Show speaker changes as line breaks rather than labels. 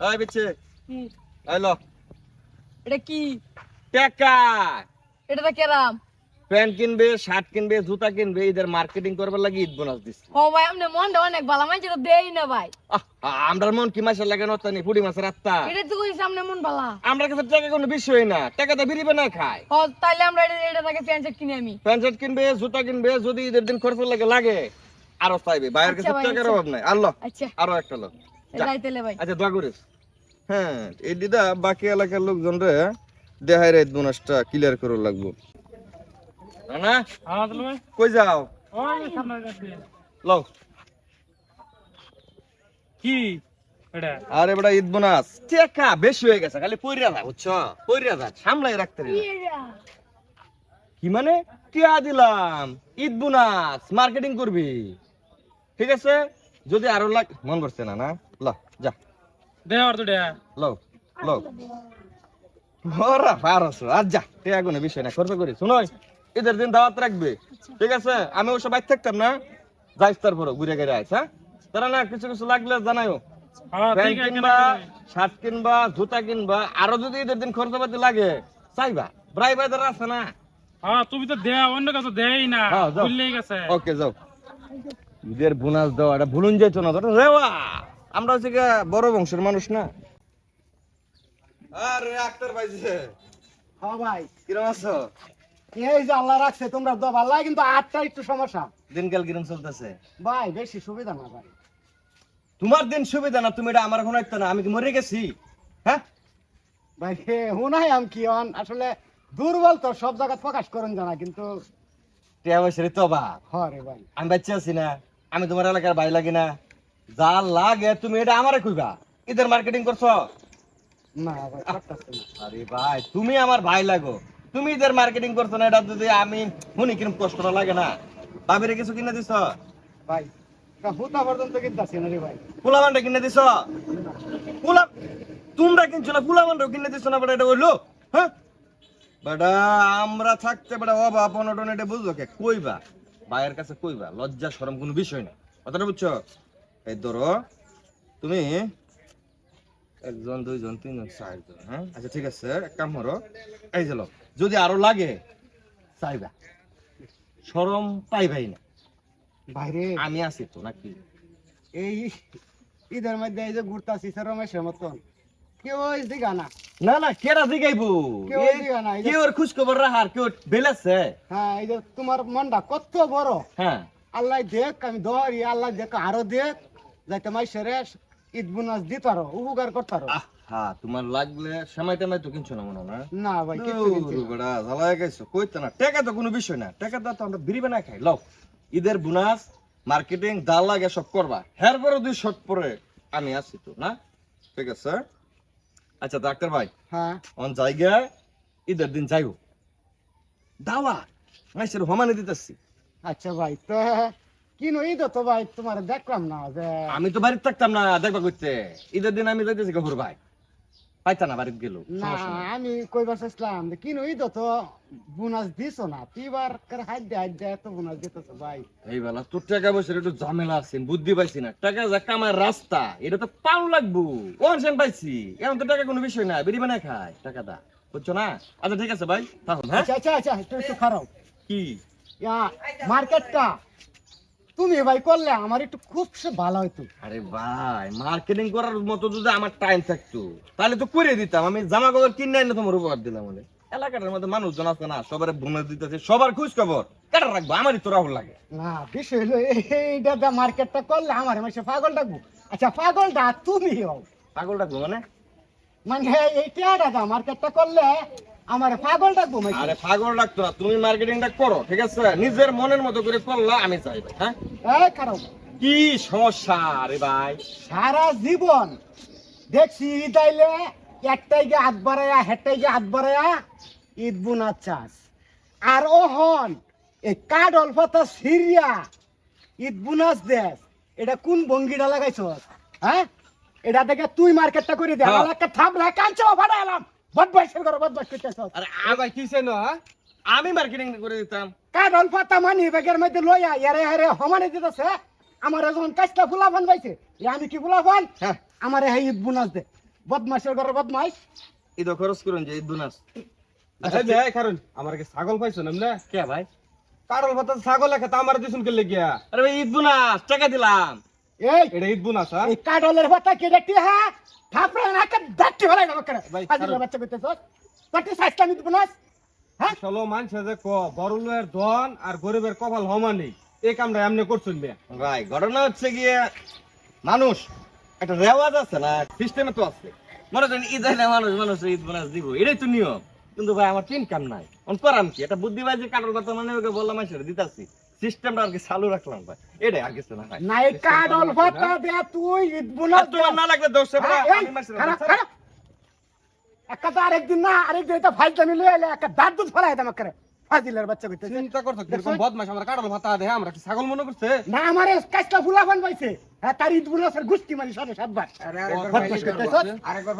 এই বিচ্ছে
কি? এটা কি?
টাকা
এটা তো কেরাম?
প্যান্ট কিনবে শার্ট কিনবে জুতা কিনবে এদের মার্কেটিং করবার লাগি ঈদ বোনাস
ও ভাই আপনি মনটা অনেক ভালো মানছে তো দেই না ভাই।
আমরার মন কি মাসে লাগে ফুড়ি মাছের আত্মা।
এটা তো কইছি সামনে মন ভালো।
আমরা কাছে টাকা কোনো বিষয় না। টাকা তো বিরিবে না খায়।
ও তাইলে আমরা এটা এটা থেকে প্যান্ট শার্ট কিনে আমি।
প্যান্ট শার্ট কিনবে জুতা কিনবে যদি ঈদের দিন খরচ লাগে লাগে। আরও চাইবে। বাইরের কাছে
আচ্ছা ভাই,
টাকার
আচ্ছা।
অভাব নাই। আল্লাহ
আচ্ছা।
আরও একটা লোক।
যাইতেলে ভাই।
আচ্ছা দোয়া করিস। হ্যাঁ এই দিদা বাকি এলাকার লোকজন রে দেহাই রে বোনাসটা ক্লিয়ার করে লাগবো। না
হ্যাঁ তাহলে ভাই।
কই যাও? লও।
কি?
আরে বড় ঈদ বোনাস। টাকা বেশি হয়ে গেছে খালি পইরা যা বুঝছ? পইরা যা সামলাই রাখতে কি মানে? টিয়া দিলাম। ঈদ বোনাস মার্কেটিং করবি। ঠিক আছে? যদি আরও লাগ মন করছে না না ল যা।
দে আর তো দে।
লও লও ওরা পারছ আর যা টিয়া কোনো বিষয় না খরচ করি। শুনোই ঈদের দিন দাওয়াত রাখবে ঠিক আছে? আমি ওসব বাইর থাকতাম না যাইস তারপরে ঘুরে আইস হ্যাঁ? তারা না কিছু কিছু লাগলে জানাইও।
হ্যাঁ
প্যান্ট কিনবা শার্ট কিনবা জুতা কিনবা আরও যদি ঈদের দিন খরচাপাতি লাগে চাইবা। ব্রাই বাইদার আছে না?
হ্যাঁ তুমি তো দে অন্য কাছে দেই না ভুললেই গেছে।
ওকে যাও। ঈদের বোনাস দাও এটা ভুলুন যাইতো না রেওয়া। আমরা হচ্ছে বড় বংশের মানুষ না। আরে আক্তার ভাইছে
হ্যাঁ ভাই।
কিরম আছো?
এই যে আল্লাহ রাখছে তোমরা তো ভালো কিন্তু আটটা একটু সমস্যা।
দিনকাল কিরম চলতেছে?
ভাই বেশি সুবিধা না ভাই।
তোমার দিন সুবিধা না তুমি এটা আমার এখন না আমি কি মরে গেছি? হ্যাঁ?
ভাই হে হুনাই আম কি আসলে দুর্বল তো সব জায়গা প্রকাশ করেন জানা কিন্তু
টিয়া
হরে ভাই।
আমি বাচ্চা আছি না আমি তোমার এলাকার ভাই লাগি না। যা লাগে তুমি এটা আমারে কইবা। ঈদের মার্কেটিং করছ?
না ভাই
আরে ভাই তুমি আমার ভাই লাগো। তুমি ঈদের মার্কেটিং করছ না এটা যদি আমি শুনি কিরম কষ্ট না লাগে না? ভাবিরে কিছু কিনে দিছ?
ভাই হুতা পর্যন্ত কিনতেছি না রে ভাই।
পোলামানটা কিনে দিছ? পোলা তোমরা কিনছো না পোলামানটাও কিনে দিছ না বেটা এটা হইল? হ্যাঁ? বেটা আমরা থাকতে বেটা অভাব অনটন এটা বুঝলো কে? কইবা। ভাইয়ের কাছে কইবা লজ্জা শরম কোনো বিষয় না কথাটা বুঝছ? এই ধরো তুমি একজন দুইজন তিনজন চারজন হ্যাঁ? আচ্ছা ঠিক আছে এক কাম করো এই যদি আরও লাগে চাইবা। শরম পাইবাই না।
ভাইরে
আমি আছি তো নাকি?
এই ঈদের মধ্যে এই যে ঘুরতাছি সে রমেশের মতন। কেউ দিঘা না।
না কেরা
কেউ
খোঁজ খবর রাখার কেউ বেলেছে?
হ্যাঁ এই যে তোমার মনটা কত বড়।
হ্যাঁ।
আল্লাহ দেখ আমি ধরি আল্লাহ দেখ আরও দেখ। যাতে মাইসেরে ঈদ বোনাস দিতারো উপকার করতারো।
হ্যাঁ তোমার লাগলে সময় টাইমে তো কিনছো না মনে না?
না ভাই কিছু কিনছি
বড়া জ্বালায় গেছো কইতে না টাকা তো কোনো বিষয় না। টাকা তো আমরা বিড়ি বানাই খাই লও। ঈদের বোনাস মার্কেটিং যা লাগে সব করবা। হের পরে দুই শট পরে আমি আছি তো না? ঠিক আছে? আচ্ছা ডাক্তার ভাই
হ্যাঁ।
অন জায়গা ঈদের দিন যাইব। দাওয়া মাইসের হমানে দিতেছি।
আচ্ছা ভাই তো কি নই তো ভাই তোমার দেখলাম না যে
আমি তো বাড়িতে থাকতাম না দেখবা করতে ঈদের দিন আমি যাইতেছি ভাই। পাইতা না বাড়িতে গেল
না আমি কইবার চাইছিলাম তো বোনাস দিছ না। তিবার করে হাত দে হাত দে এত বোনাস দিতেছ ভাই।
এই বেলা তোর টাকা পয়সার একটু ঝামেলা আছে বুদ্ধি পাইছি না। টাকা যা কামার রাস্তা এটা তো পাও লাগবো। ওয়ানশন পাইছি এখন তো টাকা কোনো বিষয় না বেরিয়ে বানায় খায়। টাকা দা বুঝছ না? আচ্ছা ঠিক আছে ভাই তাহলে হ্যাঁ?
আচ্ছা আচ্ছা আচ্ছা একটু একটু খারাপ।
কি?
মার্কেটটা। তুমি ভাই করলে আমার একটু খুব সে ভালো হইতো।
আরে ভাই মার্কেটিং করার মতো যদি আমার টাইম থাকতো তাহলে তো করে দিতাম আমি জামা কাপড় কিনে এনে তোমার উপহার দিলাম বলে এলাকাটার মধ্যে মানুষজন আছে না সবার বোনাস দিতেছে সবার খোঁজ খবর কাটা রাখব? আমারই তো রাহুল লাগে।
না বিষয় হলো এইটা মার্কেটটা করলে আমার মাসে পাগল ডাকবো। আচ্ছা পাগল পাগলটা তুমি হও
পাগল রাখব মানে?
মানে এইটা দাদা মার্কেটটা করলে আমার পাগল ডাকবো
আরে পাগল রাখতো না তুমি মার্কেটিংটা করো ঠিক আছে? নিজের মনের মতো করে করলা আমি চাইবে হ্যাঁ?
এই খারাপ।
কি সমস্যা রে ভাই?
সারা জীবন দেখছি আইলে একটাই গিয়ে হাত বাড়ায়া হেটাই গিয়ে হাত বাড়ায়া ঈদ বুনার চাষ। আর ওহন এই কাঠ অল্পতা সিরিয়া ঈদ বুনাস দেশ। এটা কোন ভঙ্গিটা লাগাইছ হ্যাঁ? এটা দেখে তুই মার্কেটটা করে দে
হ্যাঁ।
আমার একটা থাপ রাখাইছ ভাড়া এলাম করে বদমাইশ করতেছ
আরে না আমি মার্কেটিং করে দিতাম।
কাঠ অল্পতা মানি ব্যাগের মধ্যে লইয়া ইয়ারে হারে সমানে দিতেছে? আমার যখন কাজটা ফুলাফান পাইছে। আমি কি ফুলাফান
হ্যাঁ।
আমার হ্যাঁ ঈদ বুনাস দে। বদমাইশের ঘরে বদমাইশ।
ঈদ খরচ করুন যে ঈদ বুনাস।
আচ্ছা দেয় কারণ আমার কি ছাগল পাইছো না?
কে ভাই?
কারল ভাতা ছাগল একা তা আমার দিছুন কেলে গিয়া?
আরে ভাই ঈদ বুনাস টাকা দিলাম।
এই
এটা ঈদ বুনাস হ্যাঁ?
এই কাডলের ভাতা কে দেখতে হ্যাঁ থাপড়ে না কে না বাচ্চা দিব না হ্যাঁ?
চলো মানছে যে ক বড় লোকের ধন আর গরিবের কপাল হমানি এই কামটা এমনি করছুন বে
ভাই ঘটনা হচ্ছে গিয়ে মানুষ একটা রেওয়াজ আছে না? সিস্টেমে তো আছে। মনে করেন ঈদ মানুষ মানুষ ঈদ বোনাস দিব। এটাই তো নিয়ম। কিন্তু ভাই আমার ইনকাম নাই। অন করাম কি? এটা বুদ্ধিবাজি কাটার কথা মানে ওকে বললাম আসলে দিতাছি। সিস্টেমটা আর কি চালু রাখলাম ভাই। এটাই আর কিছু না ভাই।
না এই কাডল ভাতা দে তুই
তোমার না লাগলে দোষ
হ্যাঁ,
আমি।
একটা তো আরেকদিন না আরেকদিন এটা ফাইল লয়ে এলে একটা দাঁত দুধ ফেলাই দাম করে ফাজিলের বাচ্চা কইতে
চিন্তা করছ কীরকম বদমাস আমরা কারল ভাতা দেয় আমরা কি ছাগল মনে করছে?
না আমার কাজটা ফুলা বান পাইছে। হ্যাঁ তার ঈদ মারি সাড়ে সাতবার?
আরেকবার